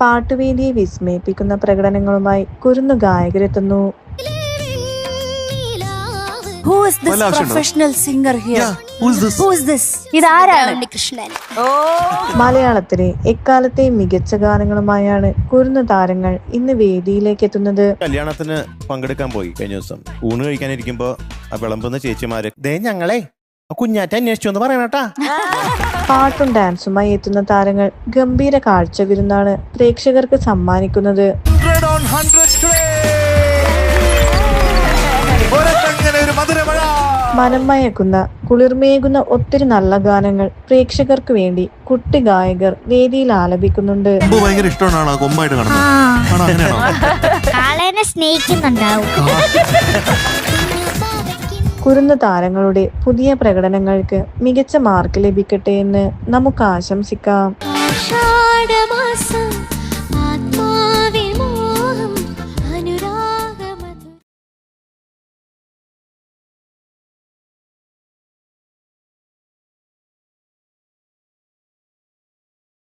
പാട്ടുവേദിയെ വിസ്മയിപ്പിക്കുന്ന പ്രകടനങ്ങളുമായി കുരുന്നു ഗായകരെത്തുന്നു. Yeah, who's this? ഇതാരാണ്? കൃഷ്ണൻ മലയാളത്തിലെ എക്കാലത്തെ മികച്ച ഗാനങ്ങളുമായാണ് കുരുന്നു താരങ്ങൾ ഇന്ന് വേദിയിലേക്ക് എത്തുന്നത്. കല്യാണത്തിന് പങ്കെടുക്കാൻ പോയി കഴിഞ്ഞ ദിവസം. ഊണ് കഴിക്കാനിരിക്കുമ്പോ ആ വിളമ്പുന്ന ചേച്ചിമാര് ദേ ഞങ്ങളെ കുഞ്ഞാറ്റ അന്വേഷിച്ചു എന്ന് പറയണട്ടാ പാട്ടും ഡാൻസുമായി എത്തുന്ന താരങ്ങൾ ഗംഭീര കാഴ്ച വിരുന്നാണ് പ്രേക്ഷകർക്ക് സമ്മാനിക്കുന്നത്. 100 on 100 today. ഒരത്തങ്ങനെ ഒരു മധുരമഴ. മനം മയക്കുന്ന കുളിർമേകുന്ന ഒത്തിരി നല്ല ഗാനങ്ങൾ പ്രേക്ഷകർക്ക് വേണ്ടി കുട്ടി ഗായകർ വേദിയിൽ ആലപിക്കുന്നുണ്ട്. കൊമ്പ് ഭയങ്കര ഇഷ്ടമാണ്? കൊമ്പായിട്ട് കാണുന്നത്. സ്നേഹിക്കുന്നുണ്ടാവും. കുരുന്നു താരങ്ങളുടെ പുതിയ പ്രകടനങ്ങൾക്ക് മികച്ച മാർക്ക് ലഭിക്കട്ടെ എന്ന് നമുക്ക് ആശംസിക്കാം.